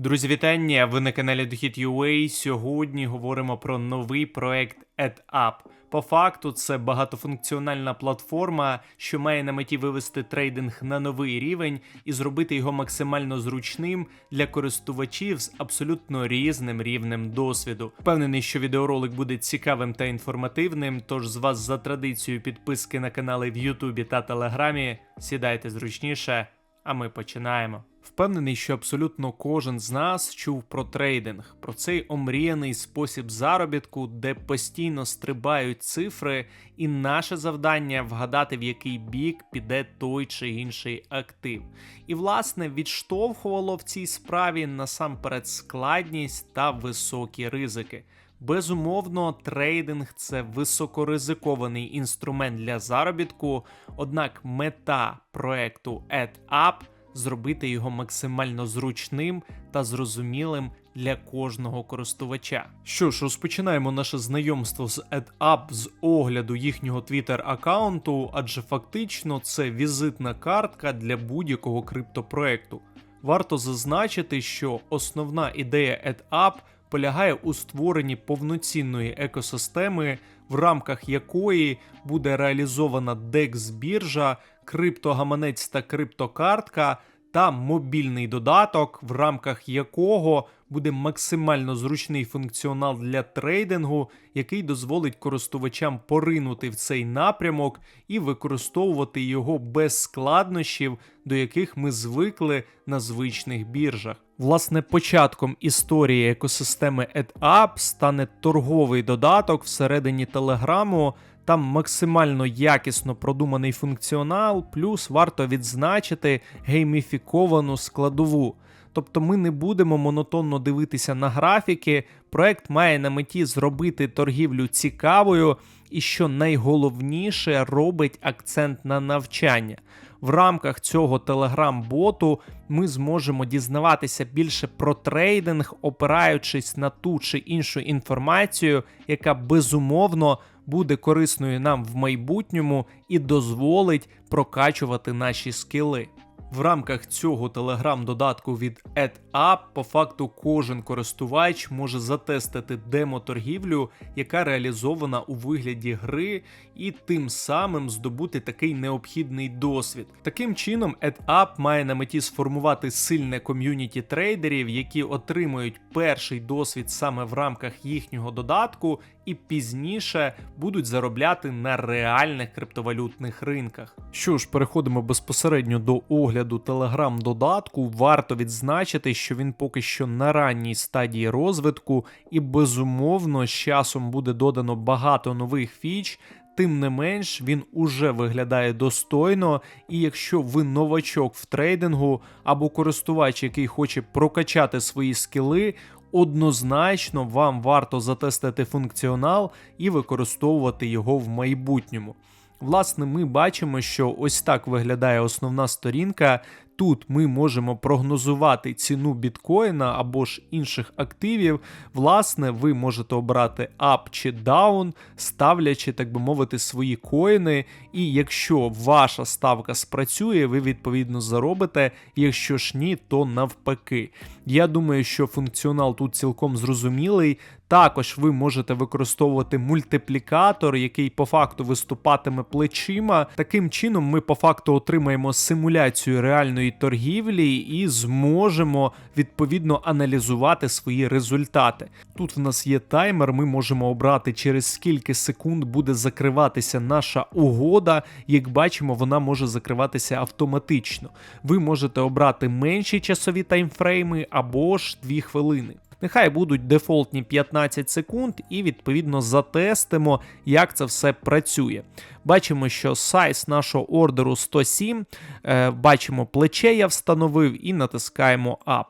Друзі, вітання! Ви на каналі Дохід.ua. Сьогодні говоримо про новий проект AdUp. По факту, це багатофункціональна платформа, що має на меті вивести трейдинг на новий рівень і зробити його максимально зручним для користувачів з абсолютно різним рівнем досвіду. Впевнений, що відеоролик буде цікавим та інформативним. Тож з вас за традицією підписки на канали в Ютубі та Телеграмі. Сідайте зручніше, а ми починаємо. Впевнений, що абсолютно кожен з нас чув про трейдинг, про цей омріяний спосіб заробітку, де постійно стрибають цифри, і наше завдання вгадати, в який бік піде той чи інший актив. І, власне, відштовхувало в цій справі насамперед складність та високі ризики. Безумовно, трейдинг це високоризикований інструмент для заробітку, однак мета проекту AdUp – зробити його максимально зручним та зрозумілим для кожного користувача. Що ж, розпочинаємо наше знайомство з AdUp з огляду їхнього Twitter аккаунту, адже фактично це візитна картка для будь-якого криптопроекту. Варто зазначити, що основна ідея AdUp полягає у створенні повноцінної екосистеми, в рамках якої буде реалізована DEX біржа, криптогаманець та криптокартка та мобільний додаток, в рамках якого буде максимально зручний функціонал для трейдингу, який дозволить користувачам поринути в цей напрямок і використовувати його без складнощів, до яких ми звикли на звичних біржах. Власне, початком історії екосистеми EdUp стане торговий додаток всередині Телеграму. Там максимально якісно продуманий функціонал, плюс варто відзначити гейміфіковану складову. Тобто ми не будемо монотонно дивитися на графіки. Проект має на меті зробити торгівлю цікавою і, що найголовніше, робить акцент на навчання. В рамках цього телеграм-боту ми зможемо дізнаватися більше про трейдинг, опираючись на ту чи іншу інформацію, яка безумовно буде корисною нам в майбутньому і дозволить прокачувати наші скіли. В рамках цього телеграм-додатку від AdUp по факту кожен користувач може затестити демо-торгівлю, яка реалізована у вигляді гри, і тим самим здобути такий необхідний досвід. Таким чином, AdUp має на меті сформувати сильне ком'юніті трейдерів, які отримують перший досвід саме в рамках їхнього додатку, і пізніше будуть заробляти на реальних криптовалютних ринках. Що ж, переходимо безпосередньо до огляду телеграм-додатку. Варто відзначити, що він поки що на ранній стадії розвитку, і безумовно з часом буде додано багато нових фіч. Тим не менш, він уже виглядає достойно, і якщо ви новачок в трейдингу або користувач, який хоче прокачати свої скіли, однозначно вам варто затестити функціонал і використовувати його в майбутньому. Власне, ми бачимо, що ось так виглядає основна сторінка. Тут ми можемо прогнозувати ціну біткоїна або ж інших активів. Власне, ви можете обрати up чи down, ставлячи, так би мовити, свої коїни. І якщо ваша ставка спрацює, ви відповідно заробите. Якщо ж ні, то навпаки. Я думаю, що функціонал тут цілком зрозумілий. Також ви можете використовувати мультиплікатор, який по факту виступатиме плечима. Таким чином, ми по факту отримаємо симуляцію реальної торгівлі і зможемо відповідно аналізувати свої результати. Тут в нас є таймер, ми можемо обрати через скільки секунд буде закриватися наша угода. Як бачимо, вона може закриватися автоматично. Ви можете обрати менші часові таймфрейми або ж 2 хвилини. Нехай будуть дефолтні 15 секунд, і відповідно затестимо, як це все працює. Бачимо, що сайз нашого ордеру 107. Е, бачимо, плече я встановив і натискаємо Up.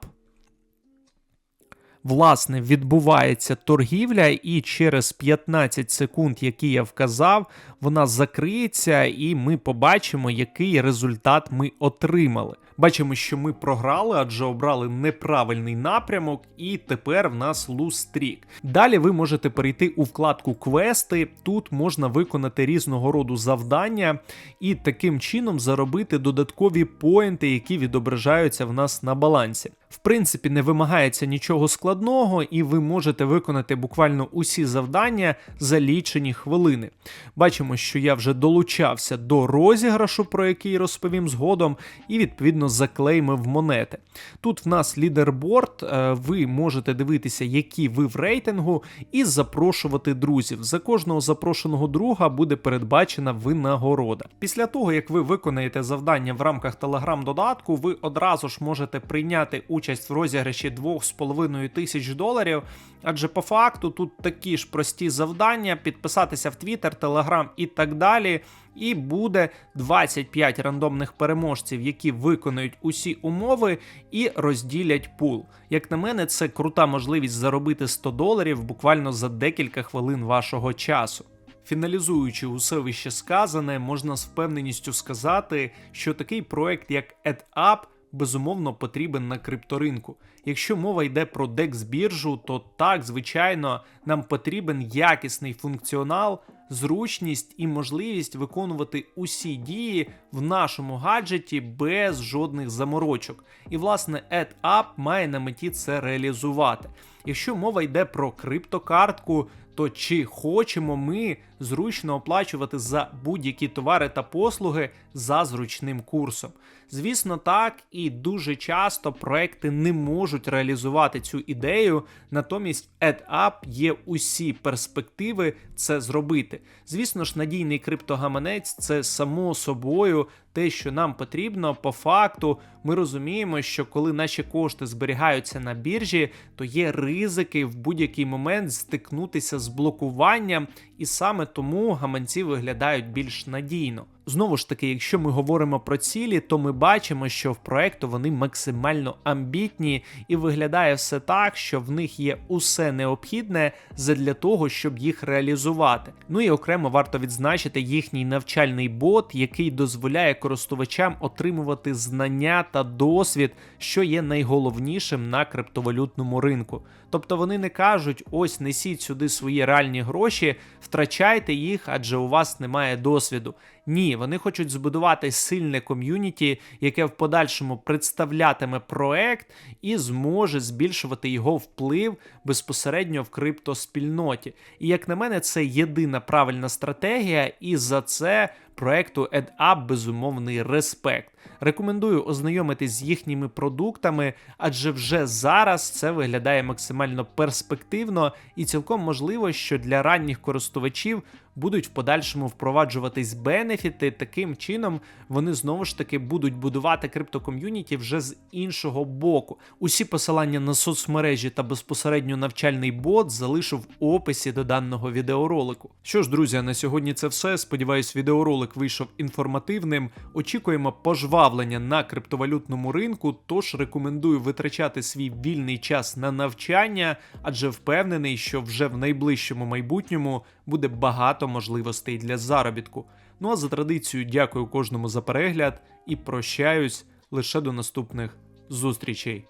Власне, відбувається торгівля, і через 15 секунд, які я вказав, вона закриється, і ми побачимо, який результат ми отримали. Бачимо, що ми програли, адже обрали неправильний напрямок, і тепер в нас лустрік. Далі ви можете перейти у вкладку квести. Тут можна виконати різного роду завдання і таким чином заробити додаткові поінти, які відображаються в нас на балансі. В принципі, не вимагається нічого складного, і ви можете виконати буквально усі завдання за лічені хвилини. Бачимо, що я вже долучався до розіграшу, про який розповім згодом, і відповідно заклеймив монети. Тут в нас лідерборд, е, ви можете дивитися, які ви в рейтингу, і запрошувати друзів. За кожного запрошеного друга буде передбачена винагорода. Після того, як ви виконаєте завдання в рамках телеграм-додатку, ви одразу ж можете прийняти участь в розіграші 2,5 тисяч доларів. Адже по факту тут такі ж прості завдання: підписатися в Твіттер, Телеграм і так далі. І буде 25 рандомних переможців, які виконують усі умови і розділять пул. Як на мене, це крута можливість заробити 100 доларів буквально за декілька хвилин вашого часу. Фіналізуючи усе вище сказане, можна з впевненістю сказати, що такий проект, як EdUp, безумовно потрібен на крипторинку. Якщо мова йде про DEX біржу, то так, звичайно, нам потрібен якісний функціонал, зручність і можливість виконувати усі дії в нашому гаджеті без жодних заморочок. І власне EdUp має на меті це реалізувати. Якщо мова йде про криптокартку, то чи хочемо ми зручно оплачувати за будь-які товари та послуги за зручним курсом? Звісно, так, і дуже часто проекти не можуть реалізувати цю ідею, натомість EdUp є усі перспективи це зробити. Звісно ж, надійний криптогаманець це само собою те, що нам потрібно. По факту, ми розуміємо, що коли наші кошти зберігаються на біржі, то є ризики в будь-який момент стикнутися з блокуванням, і саме тому гаманці виглядають більш надійно. Знову ж таки, якщо ми говоримо про цілі, то ми бачимо, що в проекту вони максимально амбітні, і виглядає все так, що в них є усе необхідне для того, щоб їх реалізувати. Ну і окремо варто відзначити їхній навчальний бот, який дозволяє користувачам отримувати знання та досвід, що є найголовнішим на криптовалютному ринку. Тобто вони не кажуть: ось несіть сюди свої реальні гроші, втрачайте їх, адже у вас немає досвіду. Ні, вони хочуть збудувати сильне ком'юніті, яке в подальшому представлятиме проект і зможе збільшувати його вплив безпосередньо в криптоспільноті. І як на мене, це єдина правильна стратегія, і за це проекту EdUp безумовний респект. Рекомендую ознайомитись з їхніми продуктами, адже вже зараз це виглядає максимально перспективно і цілком можливо, що для ранніх користувачів будуть в подальшому впроваджуватись бенефіти. Таким чином вони знову ж таки будуть будувати криптоком'юніті вже з іншого боку. Усі посилання на соцмережі та безпосередньо навчальний бот залишу в описі до даного відеоролику. Що ж, друзі, на сьогодні це все. Сподіваюсь, відеоролик вийшов інформативним. Очікуємо пожвавлення на криптовалютному ринку, тож рекомендую витрачати свій вільний час на навчання, адже впевнений, що вже в найближчому майбутньому буде багато можливостей для заробітку. Ну а за традицією, дякую кожному за перегляд і прощаюсь лише до наступних зустрічей.